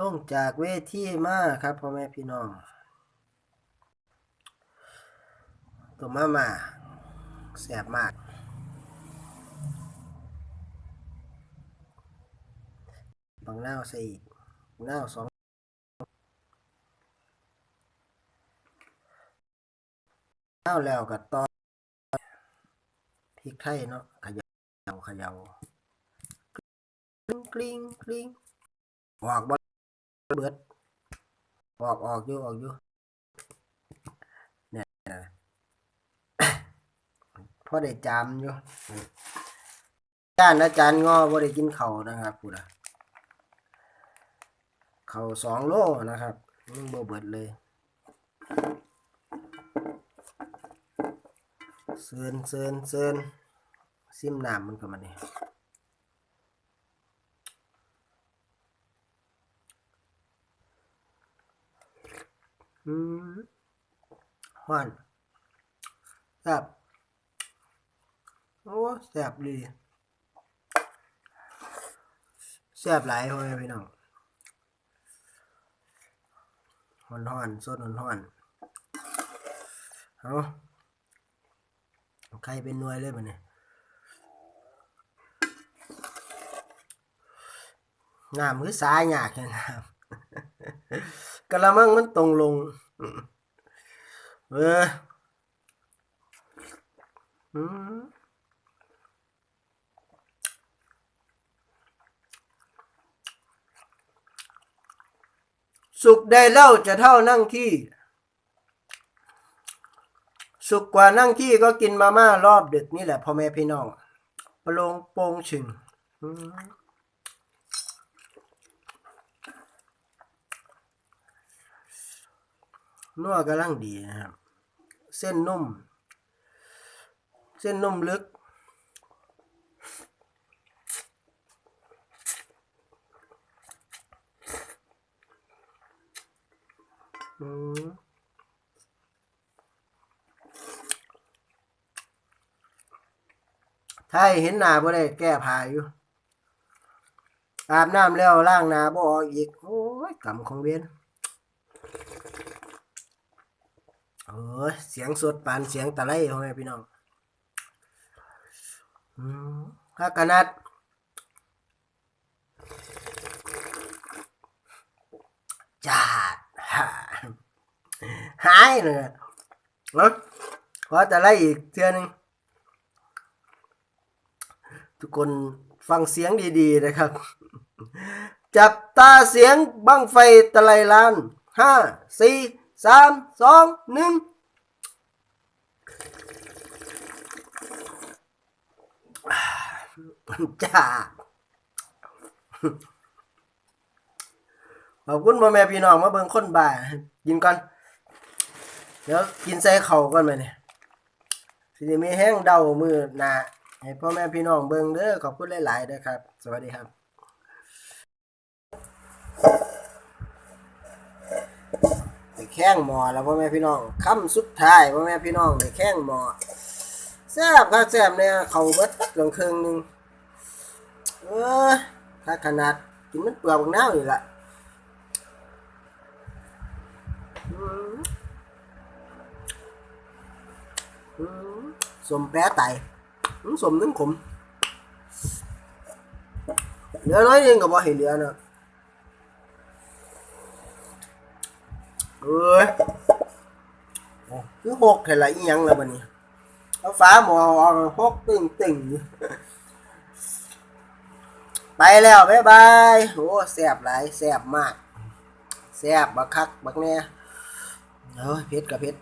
ลงจากเวทีมาครับพ่อแม่พี่น้องตัวมามาแสบมาก บางนาใส่อีกบักนาวสองนาวแล้วก็ต่อพริกไทยเนาะเขยาขยากลิ้งกลิ้งกลิ้งออกบ่ เบิด ออกออกอยู่ออกอยู่เนี่ยพอได้จามอยู่จ้านอาจารย์งอบ่ได้กินเข่านะครับพูดอะเข่าสองโลนะครับยังบ่เบิดเลยเซินเซินเซินซิมน้ำมันก็มาเนี่ย อืมฮ้อนแซ่บโอ้แซ่บดีแซ่บหลายพ่อแม่พี่น้องฮอนฮอนสดฮ้อนฮอนเอาใครเป็นหน่วยเลยมันเนี่ยน้ำคือสายยากแค่น้ำ กะละมังมันตรงลง เออสุขได้เล่าจะเท่านั่งขี้ สุขกว่านั่งขี้ก็กินมาม่ารอบดึกนี่แหละพ่อแม่พี่น้องประโลงโปงชึงอืม นัวกำลังดีนะครับ เส้นนุ่ม เส้นนุ่มลึก อืมถ้าเห็นหน้าบ่ได้แก้ผ้าอยู่อาบน้ำแล้วล้างหน้าบ่ออกอีก โอ้ยกรรมของเวรเออเสียงสดปานเสียงตะไลพ่อแม่พี่น้องอืมถ้าขนาดจาดหายเลยเนาะขอตะไลอีกเทื่อนึงทุกคนฟังเสียงดีๆนะครับ จับตาเสียงบังไฟตะไลล้านห้าสี่ สามสองหนึ่งจ้าขอบคุณพ่อแม่พี่น้องมาเบิ่งคนบ่ากินก่อน เดี๋ยวกินใส่เข่าก่อนมาเนี่ยสิได้มีแห้งเดามือหนาให้พ่อแม่พี่น้องเบิ่งเด้อขอบคุณหลายๆเด้อครับ สวัสดีครับ แข้งหมอแล้วพ่อแม่พี่น้องคำสุดท้ายพ่อแม่พี่น้องไปแข้งหมอแซ่บครับแซ่บเนี่ยเขาเบิดเกือบครึ่งหนึงเออถ้าขนาดกินมันเปลือกบักน้าวนี่ละสมแปะไตสมนึงขมเหลือน้อยหนึงก็บ่ให้เหลือเนาะ เอ้ยโอ้คือหกเท่าไรอีหยังแล้วบัดนี้เอาฟ้าหมอหกตึงตึงไปแล้วบ๊ายบายโอ้แสบหลายแสบมากแสบบักคักบักแน่เฮ้ยเพชรกับเพชร